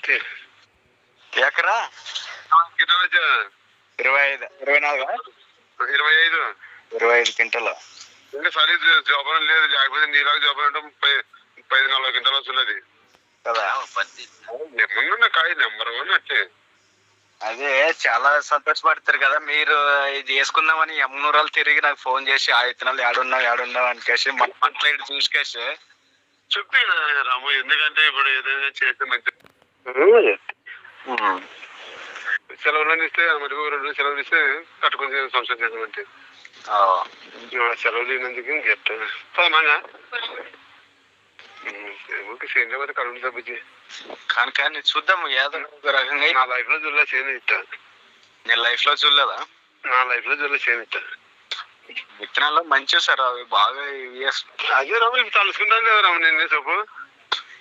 పత్తి ఎకరా? ఇరవై ఐదు. ఇరవై నాలుగు? ఇరవై ఐదు. ఇరవై ఐదు క్వింటల్. ఇంకా సరే జోపనం లేదు. లేకపోతే నీలాగా జోపనం అంటే ముప్పై ముప్పై ఐదు నలభై గంటలు వస్తున్నది. కదా? ఏమన్నా కాయ నెంబర్ వన్ అట్టే. అదే చాలా సంతోషపడతారు కదా. మీరు ఇది చేసుకుందామని యమునూరాలు తిరిగి నాకు ఫోన్ చేసి ఆ విత్తనాలు ఏడున్నావు ఏడున్నావు అనికేసి మన పంటలు ఇటు చూసుకేసి. చెప్పి రాము ఎందుకంటే ఇప్పుడు ఏదైనా చేస్తే మంచి సెలవులను ఇస్తే మరి రెండు సెలవులు ఇస్తే కట్టుకుని సంవత్సరం చేద్దామంటే ఆ, సెలవు లేనందుకు ఇంకెట్ట పదమాగా సేమ్ లేకపోతే కడుపు తప్పించి. కానీ కానీ చూద్దాం ఏదో ఒక రకంగా నా లైఫ్లో చూడలే చేయను ఇట్ట. నేను లైఫ్లో చూడలేదా? నా లైఫ్లో చూడలే చేయను ఇట్ట. విత్తనాలు మంచివి సార్ అవి బాగా అదే రాము తలుసుకుంటాను కదా రాము నిన్నే చెప్పు.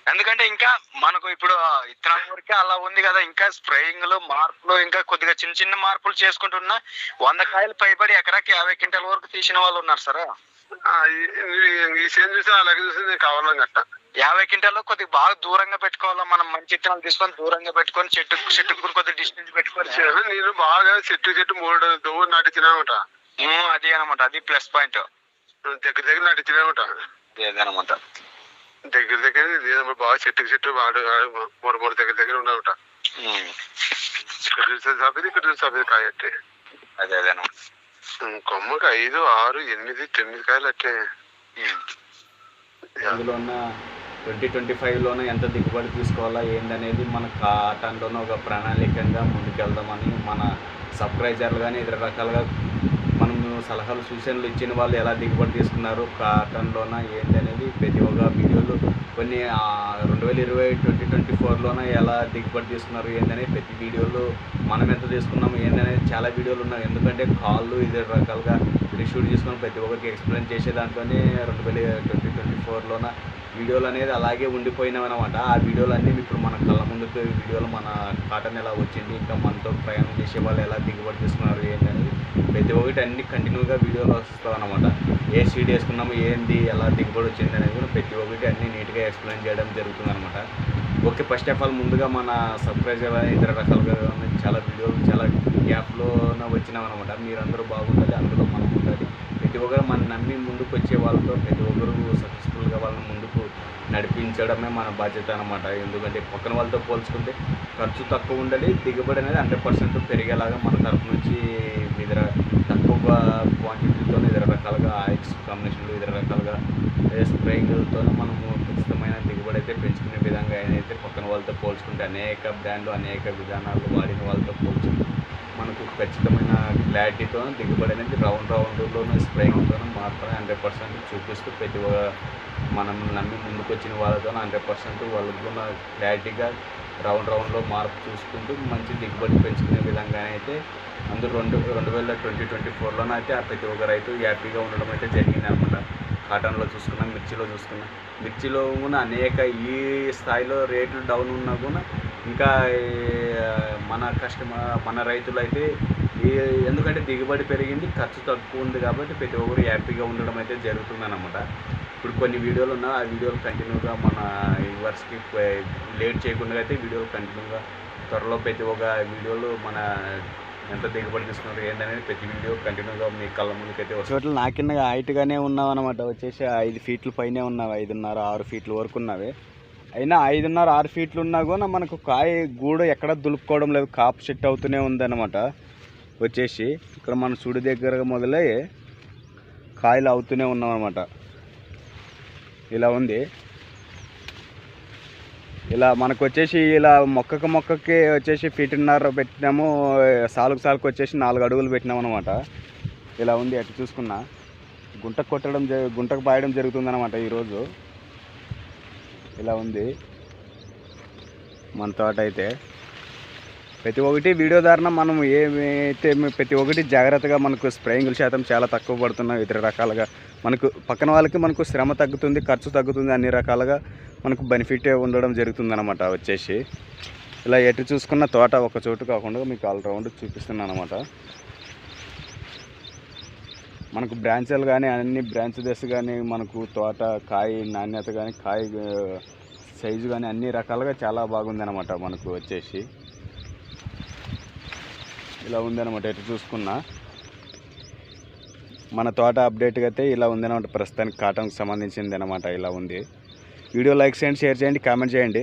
ఎందుకంటే ఇంకా మనకు ఇప్పుడు ఇత్తనాల వరకే అలా ఉంది కదా. ఇంకా స్ప్రేయింగ్లో మార్పులు ఇంకా కొద్దిగా చిన్న చిన్న మార్పులు చేసుకుంటున్నా వంద కాయలు పైబడి ఎకరాకి యాభై క్వింటాల వరకు తీసిన వాళ్ళు ఉన్నారు సార్? ఈ- సేమ్ చూసి అలాగే చూసి నేను కావాలని గట్ట యాభై క్వింటాల్లో కొద్దిగా బాగా దూరంగా పెట్టుకోవాలా? మనం మంచి ఇత్తనాలు తీసుకొని దూరంగా పెట్టుకొని చెట్టు చెట్టుకు కొద్దిగా డిస్టెన్స్ పెట్టుకొని నేను బాగా చెట్టు చెట్టు మూడు దువ్వు నాటించినామట ఉమ్, అది అనమాట అది ప్లస్ పాయింట్. దగ్గర దగ్గర నాటించినామట అదనమాట దగ్గర దగ్గర బాగా చెట్టుకి చెట్టు వాడు మూడు మూడు దగ్గర దగ్గర ఉన్నామట ఇక్కడ చూస్తే సాపేది ఇక్కడ చూస్తే సాపేది కాయ అట్టే అదే కొమ్మకి ఐదు ఆరు ఎనిమిది తొమ్మిది కాయలు అట్టే. అందులో ఉన్న ట్వంటీ ట్వంటీ ఫైవ్లోనే ఎంత దిగుబడి తీసుకోవాలా ఏందనేది మన కాటన్లోనే ఒక ప్రణాళికంగా ముందుకెళ్దామని మన సబ్స్క్రైజర్లు కానీ ఇతర రకాలుగా మనం సలహాలు సూచనలు ఇచ్చిన వాళ్ళు ఎలా దిగుబడి తీసుకున్నారు కాటన్లోన ఏంటి అనేది ప్రతి ఒక్క వీడియోలు కొన్ని రెండు వేల ఇరవై ట్వంటీ ట్వంటీ ఫోర్లోనే ఎలా దిగుబడి తీసుకున్నారు ఏందని ప్రతి వీడియోలు మనం ఎంత తీసుకున్నాము ఏందనేది చాలా వీడియోలు ఉన్నాయి. ఎందుకంటే కాళ్ళు ఇదే రకాలుగా షూట్ చేసుకొని ప్రతి ఒక్కరికి ఎక్స్ప్లెయిన్ చేసే దాంట్లోనే రెండు వేల ట్వంటీ ట్వంటీ ఫోర్లోన వీడియోలు అనేది అలాగే ఉండిపోయినామన్నమాట ఆ వీడియోలు అన్నీ ఇప్పుడు మన కళ్ళ ముందుకు వీడియోలు మన కాటన్ ఎలా వచ్చింది ఇంకా మనతో ప్రయాణం చేసే వాళ్ళు ఎలా దిగుబడి తీసుకున్నారు ఏంటనేది ప్రతి ఒక్కటి అన్ని కంటిన్యూగా వీడియోలు వస్తాయి అనమాట ఏ సీడ్ వేసుకున్నాము ఏంది ఎలా దిగుబడి వచ్చింది అనేది కూడా ప్రతి ఒక్కటి అన్ని నీట్గా ఎక్స్ప్లెయిన్ చేయడం జరుగుతుంది అనమాట ఓకే ఫస్ట్ ఆఫ్ ఆల్ ముందుగా మన సబ్స్క్రైబర్ ఇతర రకాలుగా చాలా వీడియోలు చాలా గ్యాప్లోన వచ్చినాం అనమాట మీరందరూ బాగుంటుంది అందులో మనం ఉండాలి. ప్రతి ఒక్కరు మనం నమ్మి ముందుకు వచ్చే వాళ్ళతో ప్రతి ఒక్కరు సక్సెస్ఫుల్గా వాళ్ళని ముందుకు నడిపించడమే మన బాధ్యత అనమాట ఎందుకంటే పక్కన వాళ్ళతో పోల్చుకుంటే ఖర్చు తక్కువ ఉండాలి దిగుబడి అనేది హండ్రెడ్ పర్సెంట్ పెరిగేలాగా మన తరఫు నుంచి ఇతర తక్కువ క్వాంటిటీతో ఇతర రకాలుగా ఆయిల్స్ కాంబినేషన్లు ఇతర రకాలుగా స్ప్రేయింగ్లతో మనము ఖచ్చితంగా దిగుబడి అయితే పెంచుకునే విధంగా అయితే పక్కన వాళ్ళతో పోల్చుకుంటే అనేక బ్రాండ్లు అనేక విధానాలు వాడిన వాళ్ళతో పోల్చుకుంటే మనకు ఖచ్చితమైన క్లారిటీతో దిగుబడి అనేది రౌండ్ రౌండ్లోనూ స్ప్రేయింగ్తోనూ మాత్రమే హండ్రెడ్ పర్సెంట్ చూపిస్తూ ప్రతి ఒక్క మనం నమ్మి ముందుకొచ్చిన వాళ్ళతో హండ్రెడ్ పర్సెంట్ వాళ్ళకు ఉన్న క్లారిటీగా రౌండ్ రౌండ్లో మార్పు చూసుకుంటూ మంచి దిగుబడి పెంచుకునే విధంగా అయితే అందులో రెండు రెండు వేల ట్వంటీ ట్వంటీ ఫోర్లోనైతే ఆ ప్రతి ఒక్క రైతు హ్యాపీగా ఉండడం అయితే జరిగింది అనమాట కాటన్లో చూసుకున్నాం మిర్చిలో చూసుకున్నాం. మిర్చిలో కూడా అనేక ఈ స్థాయిలో రేట్లు డౌన్ ఉన్నా కూడా ఇంకా మన కస్టమర్ మన రైతులు అయితే ఈ ఎందుకంటే దిగుబడి పెరిగింది ఖర్చు తక్కువ ఉంది కాబట్టి ప్రతి ఒక్కరు హ్యాపీగా ఉండడం అయితే జరుగుతుందన్నమాట. ఇప్పుడు కొన్ని వీడియోలు ఉన్నా ఆ వీడియోలు కంటిన్యూగా మన వర్స్కి లేట్ చేయకుండా అయితే వీడియోలు కంటిన్యూగా త్వరలో ప్రతి ఒక్క వీడియోలు మన ఎంత దిగుబడి తీసుకున్నారు ఏంటనేది ప్రతి వీడియో కంటిన్యూగా మీ కళ్ళ ముందుకైతే వస్తుంది. చోట్ల కింద హైట్గానే ఉన్నావు అనమాట వచ్చేసి ఐదు ఫీట్ల పైనే ఉన్నావు ఐదున్నర ఆరు ఫీట్ల వరకు ఉన్నవి. అయినా ఐదున్నర ఆరు ఫీట్లు ఉన్నా కూడా మనకు కాయ గూడు ఎక్కడ దులుపుకోవడం లేదు కాపు సెట్ అవుతూనే ఉందన్నమాట. వచ్చేసి ఇక్కడ మన సుడి దగ్గర మొదలై కాయలు అవుతూనే ఉన్నాం అనమాట ఇలా ఉంది. ఇలా మనకు వచ్చేసి ఇలా మొక్కకు మొక్కకి వచ్చేసి ఫీటున్నర పెట్టినాము సాలుకు సాలుకు వచ్చేసి నాలుగు అడుగులు పెట్టినాం అనమాట ఇలా ఉంది అటు చూసుకున్నా. గుంటకు కొట్టడం గుంటకు పాయడం జరుగుతుందన్నమాట ఈరోజు. ఇలా ఉంది. మన తోట అయితే ప్రతి ఒక్కటి వీడియో ద్వారా మనం ఏమైతే ప్రతి ఒక్కటి జాగ్రత్తగా మనకు స్ప్రేయింగ్ శాతం చాలా తక్కువ పడుతున్నాయి ఇతర రకాలుగా మనకు పక్కన వాళ్ళకి మనకు శ్రమ తగ్గుతుంది ఖర్చు తగ్గుతుంది అన్ని రకాలుగా మనకు బెనిఫిట్ ఉండడం జరుగుతుంది అనమాట వచ్చేసి. ఇలా ఎటు చూసుకున్న తోట ఒక చోటు కాకుండా మీకు ఆల్ రౌండ్ చూపిస్తున్నాను అనమాట మనకు బ్రాంచెలు కానీ అన్ని బ్రాంచ్ దశ కానీ మనకు తోట కాయ నాణ్యత కానీ కాయ సైజు కానీ అన్ని రకాలుగా చాలా బాగుంది అనమాట మనకు వచ్చేసి. ఇలా ఉందన్నమాట ఎటు చూసుకున్నా. మన తోట అప్డేట్గా అయితే ఇలా ఉందన్నమాట ప్రస్తుతానికి కాటన్కి సంబంధించింది అనమాట ఇలా ఉంది. వీడియో లైక్ చేయండి షేర్ చేయండి కామెంట్ చేయండి.